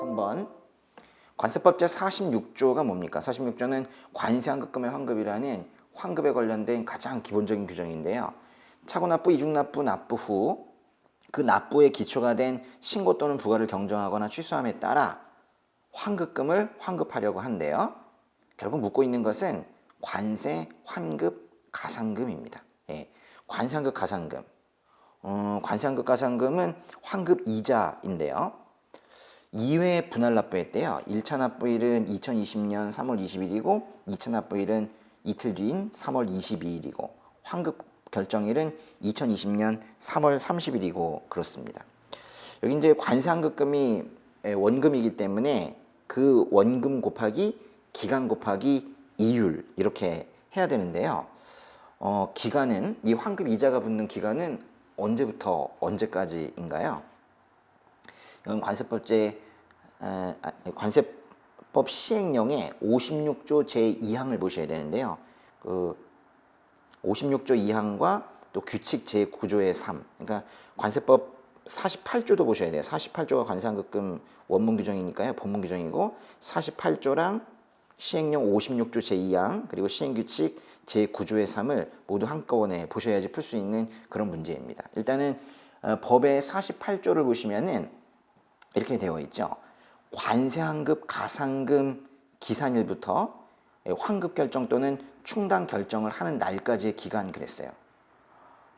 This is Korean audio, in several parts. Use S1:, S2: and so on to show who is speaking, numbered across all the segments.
S1: 3번 관세법 제 46조가 뭡니까? 46조는 관세환급금의 환급이라는 환급에 관련된 가장 기본적인 규정인데요. 차고납부, 이중납부, 납부 후 그 납부의 기초가 된 신고 또는 부과를 경정하거나 취소함에 따라 환급금을 환급하려고 한대요. 결국 묻고 있는 것은 관세, 환급, 가상금입니다. 예, 관세환급, 가상금. 어, 관세환급, 가상금은 환급 이자인데요. 2회 분할 납부했대요. 1차 납부일은 2020년 3월 20일이고 2차 납부일은 이틀 뒤인 3월 22일이고 환급 결정일은 2020년 3월 30일이고 그렇습니다. 여기 이제 관세환급금이 원금이기 때문에 그 원금 곱하기 기간 곱하기 이율 이렇게 해야 되는데요. 어, 기간은 이 환급 이자가 붙는 기간은 언제부터 언제까지인가요? 이건 관세법제 에, 아, 관세법 시행령의 56조 제2항을 보셔야 되는데요. 그 56조 2항과 또 규칙 제9조의 3. 그러니까 관세법 48조도 보셔야 돼요. 48조가 관세환급금 원문 규정이니까요. 본문 규정이고 48조랑 시행령 56조 제2항 그리고 시행규칙 제9조의 3을 모두 한꺼번에 보셔야지 풀 수 있는 그런 문제입니다. 일단은 어, 법의 48조를 보시면은 이렇게 되어 있죠. 관세환급 가상금 기산일부터 환급 결정 또는 충당 결정을 하는 날까지의 기간 그랬어요.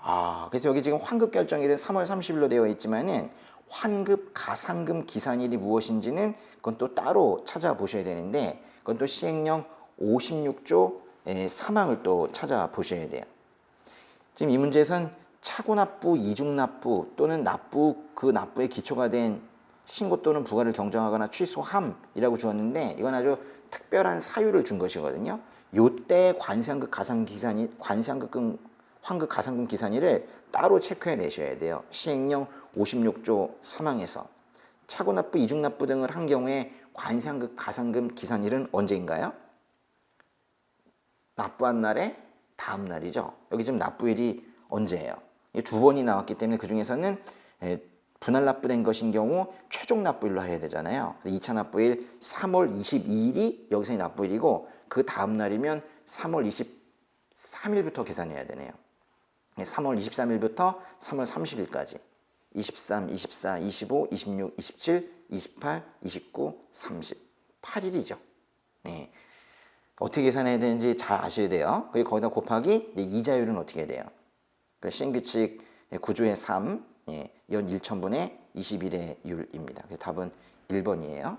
S1: 아, 그래서 여기 지금 환급 결정일은 3월 30일로 되어 있지만은 환급 가상금 기산일이 무엇인지는 그건 또 따로 찾아보셔야 되는데 그건 또 시행령 56조 3항을 또 찾아보셔야 돼요. 지금 이 문제에선 차고납부, 이중납부 또는 납부 그 납부의 기초가 된 신고 또는 부과를 경정하거나 취소함이라고 주었는데 이건 아주 특별한 사유를 준 것이거든요. 요때 관세환급 가상 기산이 관세환급금 환급 가상금 기산일을 따로 체크해 내셔야 돼요. 시행령 56조 3항에서 차고납부, 이중납부 등을 한 경우에 관세환급 가상금 기산일은 언제인가요? 납부한 날에 다음 날이죠. 여기 지금 납부일이 언제예요? 이두 번이 나왔기 때문에 그 중에서는 에, 분할 납부된 것인 경우 최종 납부일로 해야 되잖아요. 2차 납부일 3월 22일이 여기서의 납부일이고 그 다음 날이면 3월 23일부터 계산해야 되네요. 3월 23일부터 3월 30일까지 23, 24, 25, 26, 27, 28, 29, 30 8일이죠. 네. 어떻게 계산해야 되는지 잘 아셔야 돼요. 그리고 거기다 곱하기 이자율은 어떻게 해야 돼요? 그 신규칙 구조의 3, 예, 연 1천분의 21의 율입니다. 답은 1번이에요.